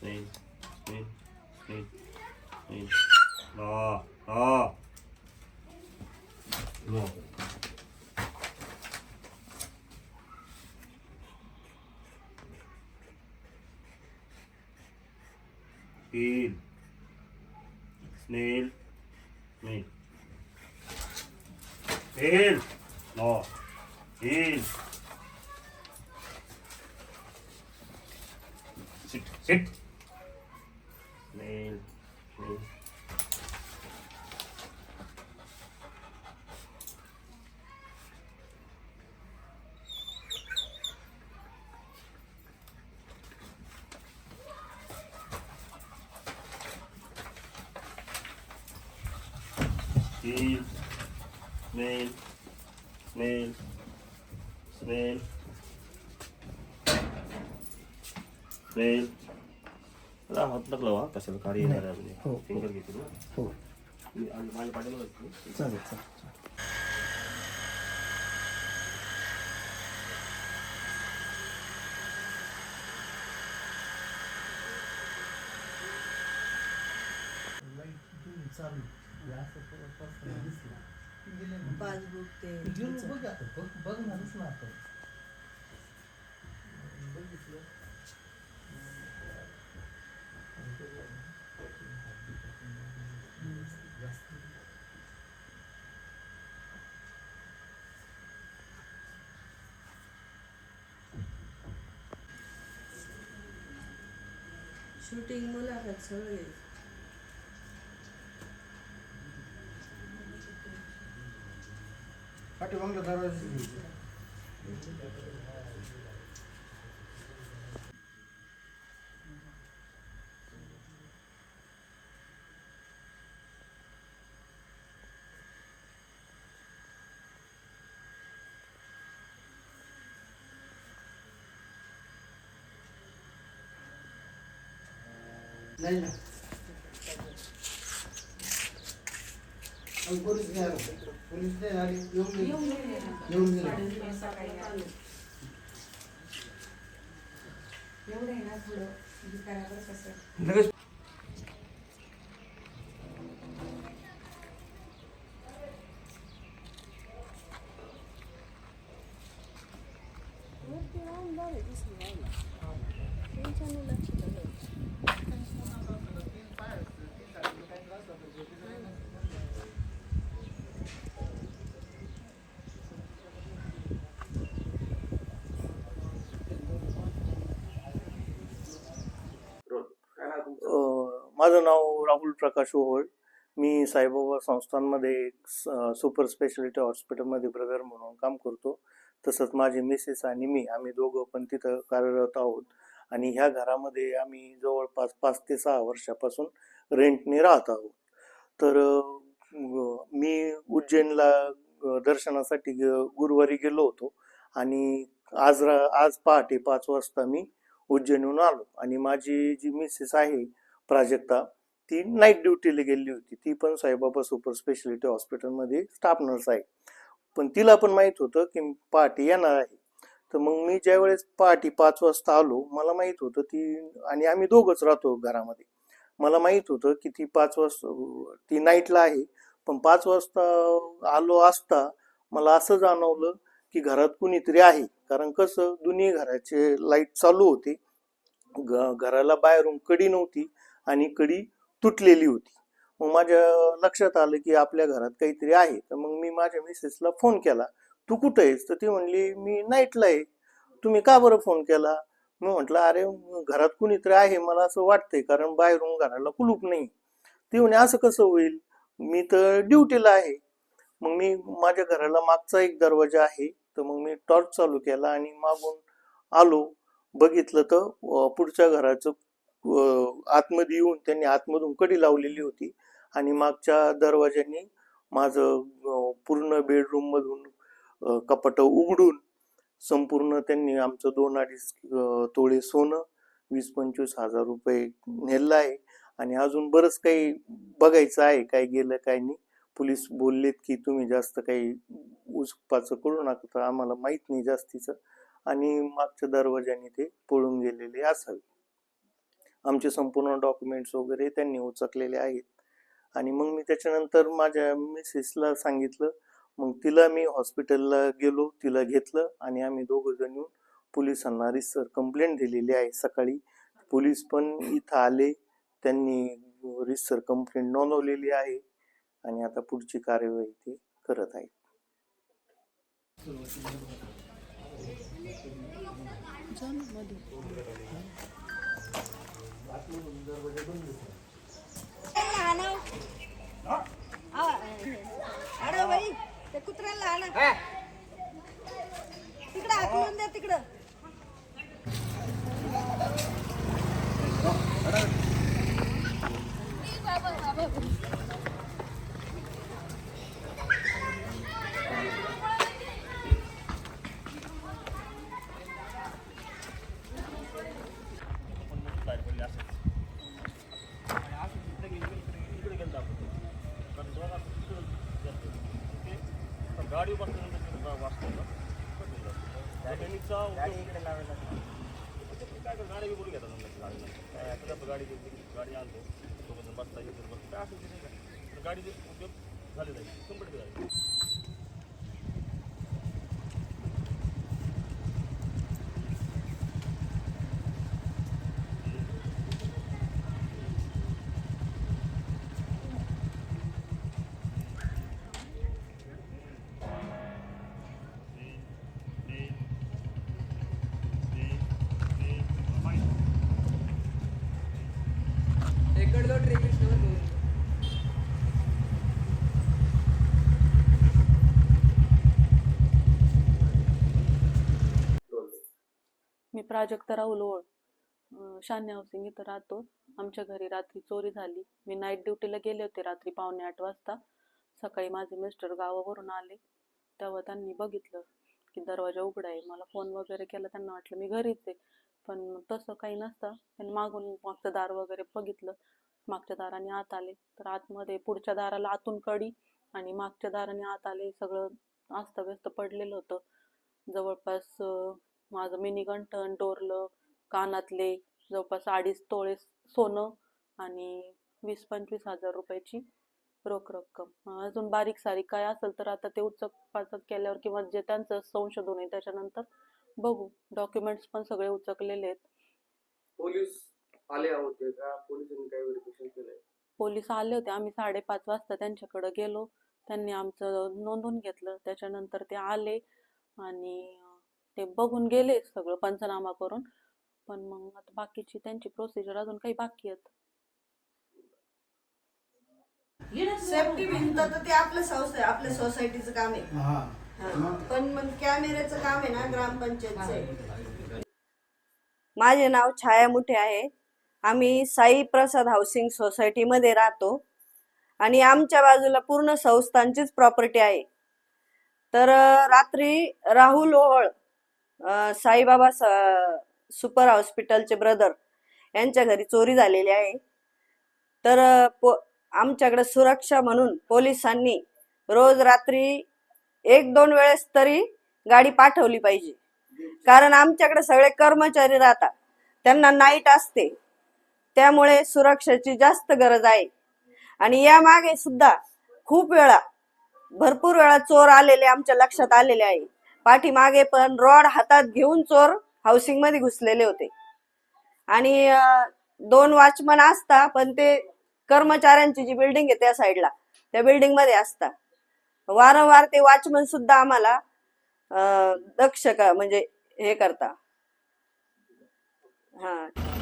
Spain, Spain, Spain, Spain. Ah, ah. No. Spain. Snail. Snail. Snail. No. Snail. Sit. Sit and me. Feel, smell, smell, smell, smell. हात लागला हा कशाला कार्य येणार आहे म्हणजे हो. फिंगर घेतील ना? हो. मी आणि माझ्या पाठीमागे असतो. चालेल चालेल पासबुक ते. बघणारच ना ഷൂട്ടിംഗ് മൂലം കച്ചവടം കഴിച്ചു అటు వంగ తర్వాత नाही ना. पोलीस नाही आले पोलीस नाही आले येऊन येऊन गेले. एवढं आहे ना थोडं करावं कसं लगेच. माझं नाव राहुल प्रकाश ओहोळ. मी साईबाबा संस्थांमध्ये एक स- सुपर स्पेशालिटी हॉस्पिटलमध्ये ब्रदर म्हणून काम करतो. तसंच माझे मिसेस आणि मी आम्ही दोघं पण तिथं कार्यरत आहोत. आणि ह्या घरामध्ये आम्ही जवळपास पाच ते सहा वर्षापासून रेंटने राहत आहोत. तर मी उज्जैनला दर्शनासाठी ग- गुरुवारी गेलो होतो. आणि आज रा- आज पहाटे पाच वाजता मी उज्जैनहून आलो. आणि माझी जी मिसेस आहे प्राजक्ता ती नाईट ड्युटीला गेली होती. ती पण साईबाबा सुपर स्पेशालिटी हॉस्पिटलमध्ये स्टाफ नर्स आहे. पण तिला पण माहीत होतं की पहाटे येणार आहे. तर मग मी ज्यावेळेस पहाटे पाच वाजता आलो मला माहीत होतं ती आणि आम्ही दोघंच राहतो घरामध्ये. मला माहीत होतं की ती पाच वाजता ती नाईटला आहे. पण पाच वाजता आलो असता मला असं जाणवलं की घरात कुणीतरी आहे. कारण कसं दोन्ही घराचे लाइट चालू होते. घ- घराला बाहेरून कडी नव्हती. आणि कडी तुटलेली होती. मग माझ्या लक्षात आलं की आपल्या घरात काहीतरी आहे. तर मग मी माझ्या मिसेसला फोन केला. तू कुठं आहेस? तर ती म्हणली मी नाईटला आहे. तुम्ही का बरं फोन केला? मी म्हटलं अरे घरात कुणीतरी आहे मला असं वाटतंय कारण बाहेरून घराला कुलूप नाही. ती म्हणे असं कसं होईल? मी तर ड्युटीला आहे. मग मी माझ्या घराला मागचा एक दरवाजा आहे. तर मग मी टॉर्च चालू केला आणि मागून आलो. बघितलं तर पुढच्या घराचं आतमध्ये येऊन त्यांनी आतमधून कडी लावलेली होती आणि मागच्या दरवाज्यांनी माझं पूर्ण बेडरूम मधून कपाट उघडून संपूर्ण त्यांनी आमचं दोन अडीच तोळे सोनं वीस पंचवीस हजार रुपये नेलं आहे. आणि अजून बरंच काही बघायचं आहे काय गेलं काय नाही. पोलीस बोललेत की तुम्ही जास्त काही उसपाचं करू नका तर आम्हाला माहीत नाही जास्तीचं. आणि मागच्या दरवाज्याने ते पळून गेलेले असावे. आमचे संपूर्ण डॉक्युमेंट्स वगैरे त्यांनी उचकलेले आहेत. आणि मग मी त्याच्यानंतर माझ्या मिसेसला सांगितलं मग तिला मी हॉस्पिटलला गेलो तिला घेतलं आणि आम्ही दोघं जण येऊन पोलिसांना रिसर कंप्लेंट दिलेली आहे सकाळी. पोलीस पण इथं आले त्यांनी रिसर कंप्लेंट नोंदवलेली आहे आणि आता पुढची कार्यवाही ते करत आहेत. अरे गाडी बसल्यानंतर वाचतो काय गाडी बोलू घेतात गाडीला. गाडी गाडी आणतो. सोबत बसता येतो बसता. काय असेल ते नाही का तर गाडीचे उपयोग झाले. नाही कंप्लीट मी प्राजक्ता राहुल ओळ. अं, शान्य हाऊसिंग इथं राहतो. आमच्या घरी रात्री चोरी झाली. मी नाईट ड्युटीला गेले होते रात्री पावणे आठ वाजता. सकाळी माझे मिस्टर गावावरून आले. तेव्हा त्यांनी बघितलं की दरवाजा उघडा आहे. मला फोन वगैरे केला. त्यांना वाटलं मी घरीच आहे. पण तसं काही नसतं. त्यांनी मागून मागचं दार वगैरे बघितलं. मागच्या दाराने आत आले. तर आतमध्ये पुढच्या दाराला आतून कडी आणि मागच्या दाराने आत आले सगळं अस्ताव्यस्त पडलेलं होतं. जवळपास माझं मिनीगंठण डोरलं कानातले जवळपास अडीच तोळे सोनं आणि वीस पंचवीस हजार रुपयाची रोख रक्कम. अजून बारीक सारीक काय असेल तर आता ते उचक पाचक केल्यावर किंवा जे त्यांचं संशोधन आहे त्याच्यानंतर बघू. डॉक्युमेंट्स पण सगळे उचकलेले आहेत. पोलीस आले होते का? पोलिसांनी काही व्हेरिफिकेशन केलंय? पोलीस आले होते. आम्ही साडेपाच वाजता त्यांच्याकडे गेलो. त्यांनी आमचं नोंदवून घेतलं. त्याच्यानंतर ते आले आणि ते बघून गेले सगळं पंचनामा करून. पण मग आता बाकीची त्यांची प्रोसिजर अजून काही बाकी आहेत. सेफ्टी भिंत तर ते आपलं संस्था आहे. आपल्या सोसायटीचं काम आहे. हा. पण मग कॅमेऱ्याचं काम आहे ना ग्रामपंचायतचं. आहे. माझे नाव छाया मुठे आहे. आम्ही साई प्रसाद हाऊसिंग सोसायटीमध्ये राहतो. आणि आमच्या बाजूला पूर्ण संस्थांचीच प्रॉपर्टी आहे. तर रात्री राहुल ओहळ साईबाबा स- सुपर हॉस्पिटलचे ब्रदर यांच्या घरी चोरी झालेली आहे. तर पो आमच्याकडे सुरक्षा म्हणून पोलिसांनी रोज रात्री एक दोन वेळेस तरी गाडी पाठवली पाहिजे. कारण आमच्याकडे सगळे कर्मचारी राहतात. त्यांना नाईट असते. त्यामुळे सुरक्षेची जास्त गरज आहे. आणि या मागे सुद्धा खूप वेळा भरपूर वेळा चोर आलेले आमच्या लक्षात आलेले आहे. पाठीमागे पण रॉड हातात घेऊन चोर हाऊसिंगमध्ये घुसलेले होते. आणि दोन वॉचमन असता पण ते कर्मचाऱ्यांची जी बिल्डिंग आहे त्या साईडला त्या बिल्डिंगमध्ये असता. वारंवार ते वॉचमन सुद्धा आम्हाला दक्ष म्हणजे हे करता. हा.